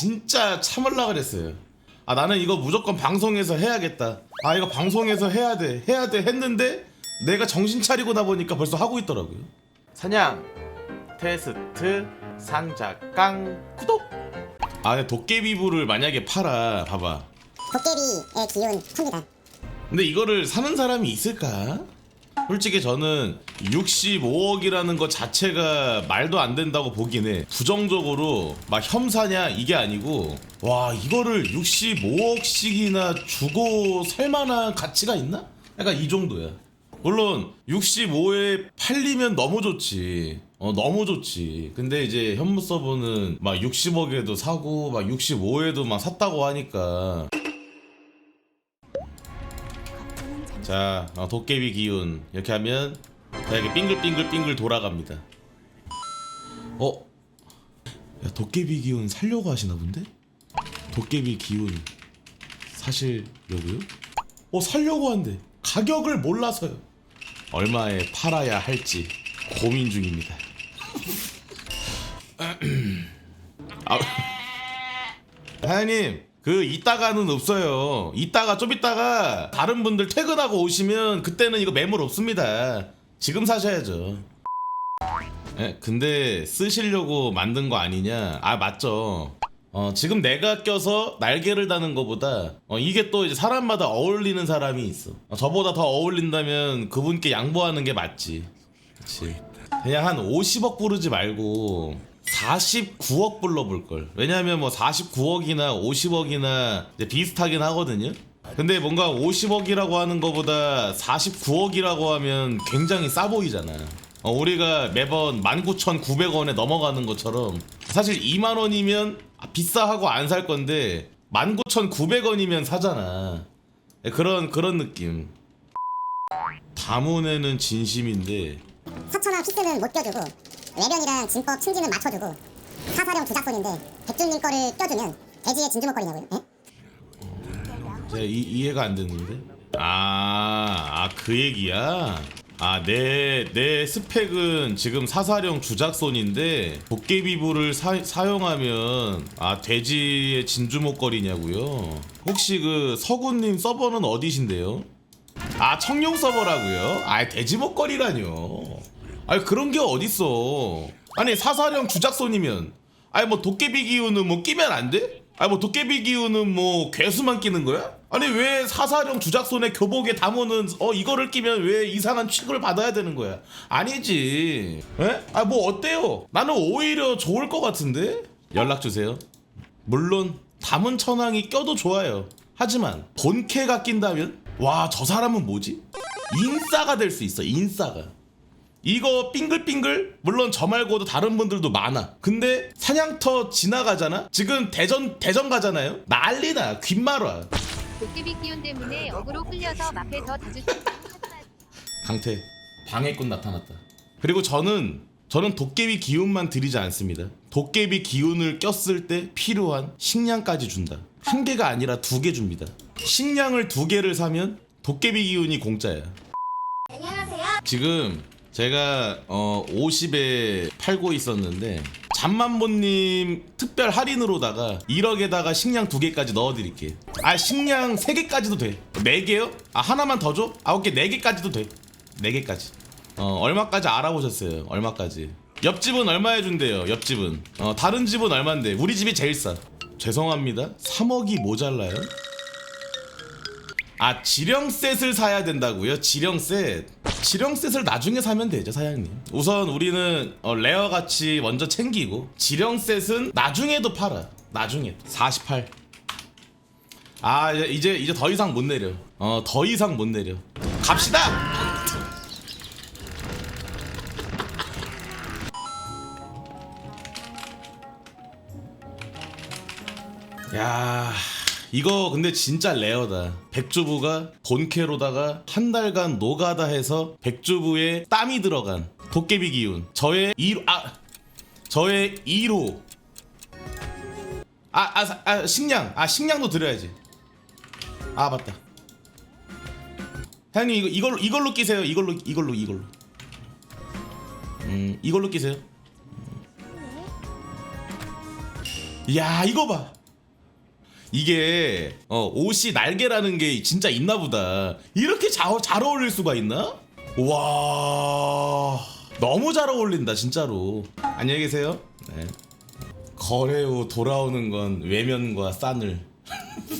진짜 참을라 그랬어요. 아 나는 이거 무조건 방송에서 해야겠다. 아 이거 방송에서 해야 돼, 해야 돼 했는데 내가 정신 차리고 나 보니까 벌써 하고 있더라고요. 사냥 테스트 상자 깡 구독. 아 근데 도깨비부를 만약에 팔아, 봐봐. 도깨비의 기운 큽니다. 근데 이거를 사는 사람이 있을까? 솔직히 저는 65억이라는 것 자체가 말도 안 된다고 보긴 해. 부정적으로 막 혐사냐 이게 아니고 와 이거를 65억씩이나 주고 살 만한 가치가 있나? 약간 이 정도야. 물론 65에 팔리면 너무 좋지. 어 너무 좋지. 근데 이제 현무 서버는 막 60억에도 사고 막 65에도 막 샀다고 하니까 자, 어, 도깨비 기운 이렇게 하면 자, 이렇게 빙글빙글빙글 돌아갑니다. 어? 야, 도깨비 기운 살려고 하시나 본데? 도깨비 기운 사실려고요? 어, 살려고 한대. 가격을 몰라서요. 얼마에 팔아야 할지 고민 중입니다. 아, 하연님 그 이따가는 없어요. 이따가 좀 이따가 다른 분들 퇴근하고 오시면 그때는 이거 매물 없습니다. 지금 사셔야죠. 예, 근데 쓰시려고 만든 거 아니냐? 아 맞죠. 어, 지금 내가 껴서 날개를 다는 거보다 어, 이게 또 이제 사람마다 어울리는 사람이 있어. 어, 저보다 더 어울린다면 그분께 양보하는 게 맞지. 그치. 그냥 한 50억 부르지 말고 49억 불러볼 걸. 왜냐하면 뭐 49억이나 50억이나 비슷하긴 하거든요. 근데 뭔가 50억이라고 하는 거보다 49억이라고 하면 굉장히 싸 보이잖아. 어, 우리가 매번 19,900원에 넘어가는 것처럼 사실 2만 원이면 아, 비싸하고 안 살 건데 19,900원이면 사잖아. 그런 그런 느낌. 다문에는 진심인데 서천와 피스는 못 껴주고 외변이랑 진법 층지는 맞춰주고 사사령 주작손인데 백준님 거를 껴주면 돼지의 진주 먹거리냐고요? 예? 제가 이, 이해가 안 됐는데. 아, 아, 그 얘기야? 아, 내, 내 스펙은 지금 사사령 주작손인데, 도깨비부를 사, 사용하면, 아, 돼지의 진주 목걸이냐고요? 혹시 그 서구님 서버는 어디신데요? 아, 청룡 서버라고요? 아, 돼지 목걸이라뇨. 아니, 그런 게 어딨어. 아니, 사사령 주작손이면, 아니, 뭐, 도깨비 기운은 뭐 끼면 안 돼? 아니, 뭐, 도깨비 기운은 뭐, 괴수만 끼는 거야? 아니, 왜 사사령 주작손의 교복에 담으는, 어, 이거를 끼면 왜 이상한 취급을 받아야 되는 거야? 아니지. 에? 아, 뭐, 어때요? 나는 오히려 좋을 것 같은데? 연락 주세요. 물론, 담은 천왕이 껴도 좋아요. 하지만, 본캐가 낀다면? 와, 저 사람은 뭐지? 인싸가 될 수 있어, 인싸가. 이거 빙글빙글? 물론 저 말고도 다른 분들도 많아. 근데 사냥터 지나가잖아? 지금 대전 대전 가잖아요? 난리나. 귓말아 도깨비 기운 때문에 어그로 끌려서 마페 더 자주 강태 방해꾼 나타났다. 그리고 저는 저는 도깨비 기운만 드리지 않습니다. 도깨비 기운을 꼈을 때 필요한 식량까지 준다. 한 개가 아니라 두 개 줍니다. 식량을 두 개를 사면 도깨비 기운이 공짜야. 지금 제가 어 50에 팔고 있었는데 잠만보님 특별 할인으로다가 1억에다가 식량 두 개까지 넣어드릴게. 아 식량 세 개까지도 돼. 네 개요? 아 하나만 더 줘? 아 오케이 네 개까지도 돼. 네 개까지. 어 얼마까지 알아보셨어요? 얼마까지? 옆집은 얼마 해준대요? 옆집은. 어 다른 집은 얼마인데? 우리 집이 제일 싸. 죄송합니다. 3억이 모자라요? 아 지령셋을 사야 된다고요? 지령셋 지령 셋을 나중에 사면 되죠 사장님. 우선 우리는 어, 레어 같이 먼저 챙기고 지령 셋은 나중에도 팔아 나중에. 48아 이제- 이제 이제 더 이상 못 내려. 어 더 이상 못 내려. 갑시다! 야 이거 근데 진짜 레어다. 백주부가 본캐로다가 한 달간 노가다 해서 백주부에 땀이 들어간 도깨비 기운. 저의 2로 아 저의 2로. 아, 아, 사- 아 식량. 아 식량도 드려야지. 아 맞다. 형님 이거 이걸로 이걸로 끼세요. 이걸로 이걸로 이걸로. 음 이걸로 끼세요. 야 이거 봐 이게 어, 옷이 날개라는 게 진짜 있나 보다 이렇게 자, 잘 어울릴 수가 있나? 와 너무 잘 어울린다 진짜로 안녕히 계세요 네. 거래 후 돌아오는 건 외면과 싼을